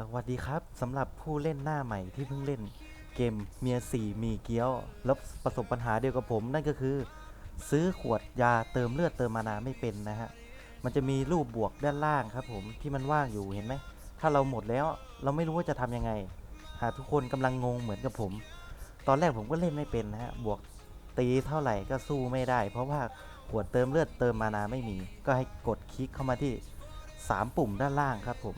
สวัสดีครับสำหรับผู้เล่นหน้าใหม่ที่เพิ่งเล่นเกมเมียสี่มีเกี้ยว แล้วประสบปัญหาเดียวกับผมนั่นก็คือ ซื้อขวดยาเติมเลือดเติมมานาไม่เป็นนะฮะ มันจะมีรูปบวกด้านล่างครับผมที่มันว่างอยู่เห็นไหม ถ้าเราหมดแล้วเราไม่รู้ว่าจะทำยังไง หากทุกคนกำลังงงเหมือนกับผม ตอนแรกผมก็เล่นไม่เป็นนะฮะ บวกตีเท่าไหร่ก็สู้ไม่ได้ เพราะว่าขวดเติมเลือดเติมมานาไม่มี ก็ให้กดคลิกเข้ามาที่ 3 ปุ่มด้านล่างครับผม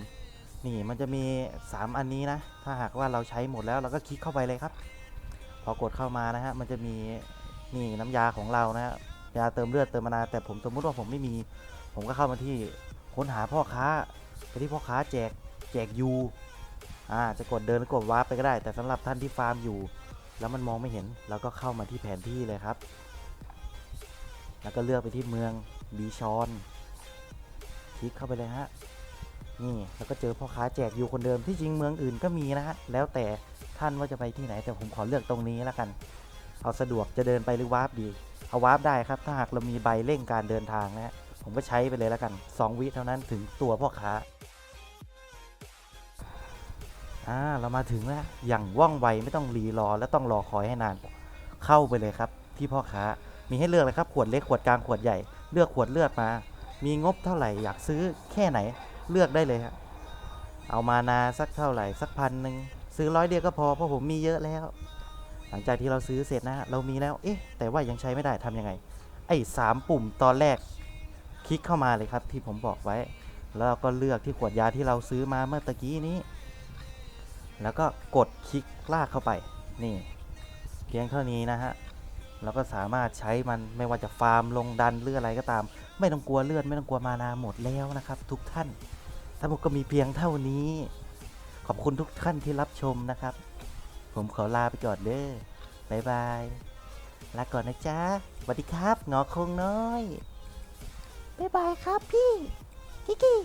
นี่มันจะมี 3 อันนี้นะ ถ้าหากว่าเราใช้หมดแล้วเราก็คลิกเข้าไปเลยครับ พอกดเข้ามานะฮะมันจะมีนี่น้ำยาของเรานะฮะยาเติมเลือดเติมมานาแต่ผมสมมุติว่าผมไม่มี ผมก็เข้ามาที่ค้นหาพ่อค้าไปที่พ่อค้าแจกแจกยูอ่าจะกดเดินกดวาร์ปไปก็ได้ แต่สำหรับท่านที่ฟาร์มอยู่ แล้วมันมองไม่เห็นเราก็เข้ามาที่แผนที่เลยครับ แล้วก็เลือกไปที่เมืองบีชอนคลิกเข้าไปเลยฮะ นี่แล้วก็เจอพ่อค้าแจกอยู่คนเดิมที่จริงเมืองอื่นก็มีนะฮะแล้วแต่ท่านว่าจะไปที่ไหนแต่ผมขอเลือกตรงนี้แล้วกัน เอาสะดวกจะเดินไปหรือวาร์ปดี เอาวาร์ปได้ครับถ้าหากเรามีใบเร่งการเดินทางนะฮะผมก็ใช้ไปเลยแล้วกัน 2 วิเท่านั้นถึงตัวพ่อค้าอ่าเรามาถึงแล้วอย่างว่องไวไม่ต้องรีรอ และต้องรอคอยให้นาน เข้าไปเลยครับ ที่พ่อค้ามีให้เลือกเลยครับขวดเล็กขวดกลางขวดใหญ่เลือกขวดเลือดมา มีงบเท่าไหร่อยากซื้อแค่ไหน เลือกได้เลยครับเอามานาสักเท่าไหร่สักพันหนึ่งซื้อร้อยเดียวก็พอเพราะผมมีเยอะแล้ว หลังจากที่เราซื้อเสร็จนะเรามีแล้วเอ๊ะแต่ว่ายังใช้ไม่ได้ทำยังไง ไอ้สามปุ่มตอนแรก คลิกเข้ามาเลยครับที่ผมบอกไว้ แล้วเราก็เลือกที่ขวดยาที่เราซื้อมาเมื่อตะกี้นี้ แล้วก็กดคลิกลากเข้าไปนี่เพียงเท่านี้นะฮะ เราก็สามารถใช้มันไม่ว่าจะฟาร์มลงดันหรืออะไรก็ตาม ไม่ต้องกลัวเลือดไม่ต้องกลัวมานาหมดแล้วนะครับ ทุกท่านทั้งหมดก็มีเพียงเท่านี้ ขอบคุณทุกท่านที่รับชมนะครับ ผมขอลาไปก่อนเด้อบายบายลาก่อนนะจ๊ะสวัสดีครับงอคงน้อยบ๊ายบายครับพี่ กิกกี้